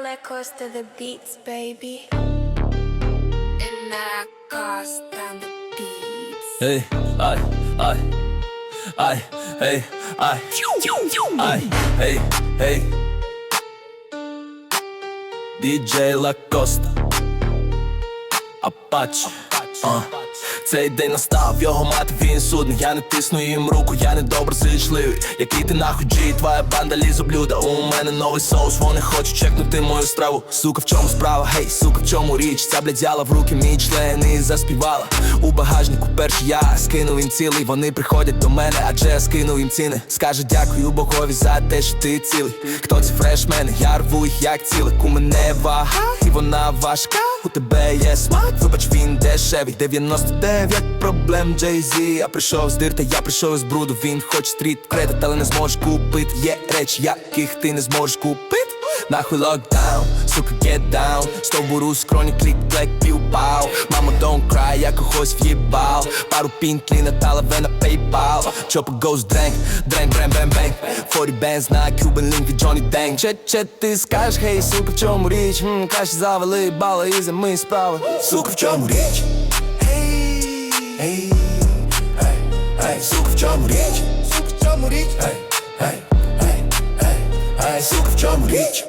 let Costa the beats, baby. And I Costa the beats. Ей, ай, ай, ай, ей, ай, ай, ей, ей. Діджей Лакоста Апаче А. Цей день настав, його мати він судний. Я не тисну їм руку, я не доброзичливий Який ти нахуй джі, твоя банда лізоблюда У мене новий соус, вони хочуть чекнути мою страву. Сука, в чому справа, гей, сука, в чому річ? Ця блядь, взяла в руки мій член і заспівала. У багажнику перший я скинув їм цілий. Вони приходять до мене, адже я скинув їм ціни. Скаже дякую Богові за те, що ти цілий. Хто ці фрешмени, я рву їх як цілик У мене вага, і вона важка У тебе є смак, вибач, він дешевий. 99 проблем Jay-Z Я прийшов з дирта, я прийшов із бруду. Він хоче стріт кредит, але не зможеш купити. Є речі, яких ти не зможеш купити Нахуй локдаун, сука, get down Стовбуру скроні, клік, блек, пів пау Мамо, don't cry, я когось в'їбав Пару пінтлі натала вена PayPal Chopper goes drank, drank, брем, брем, бенг 40 bands на Cuban link від Johnny Dang Че, че ти скажеш, хей, сука, в чому річ? М, Краще завали бали і за ми справи Сука, в чому річ? Ей, ей, ей, ей, сука, в чому річ? Сука, в чому річ? Ей, ей, ей, ей, ей, сука, в чому річ?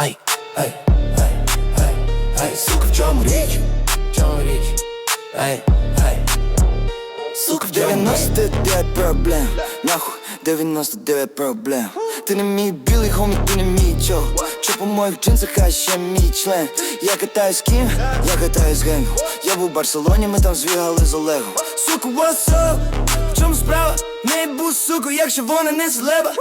Ай, ай, ай, ай, ай, сука, в чому річ? В чому річ? Ай, ай, сука, в чому річ? 99 проблем, нахуй 99 проблем. Ти не мій білий хомі, ти не мій чо Що по моїх джинсах, а ще мій член? Я катаюсь з ким, я катаюсь з генгом Я був в Барселоні, ми там звігали з Олегом Сука, what's up? Чому справа? Не бу, сука, якщо вона не злеба.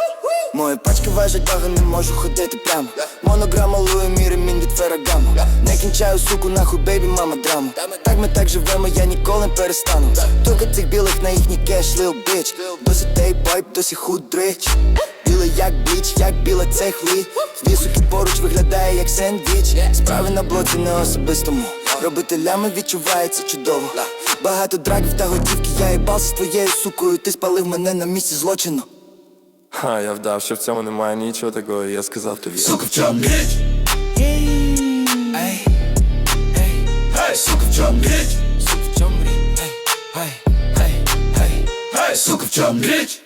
Мої пачки важать багато, не можу ходити прямо. Монограма Луї мій ремінь від Феррагамо Не кінчаю, суку, нахуй, бейбі, мама драму Так ми так живемо, я ніколи не перестану. Тільки цих білих на їхній кеш, лил бич. Досі тей байп, досі худрич. Білий як бліч, як біле цей хліб Дві суки поруч виглядає як сендвіч. Справи на блоці не особистому Робити лями відчувається чудово Багато драгів та готівки, я їбався з твоєю сукою Ти спалив мене на місці злочину Ха, я вдав, що в цьому немає нічого такого, я сказав тобі. Сука, в чому річ? Сука, в чому річ? Сука, в чому річ? Ей, ей, ей, ей, ей, сука, в чому річ?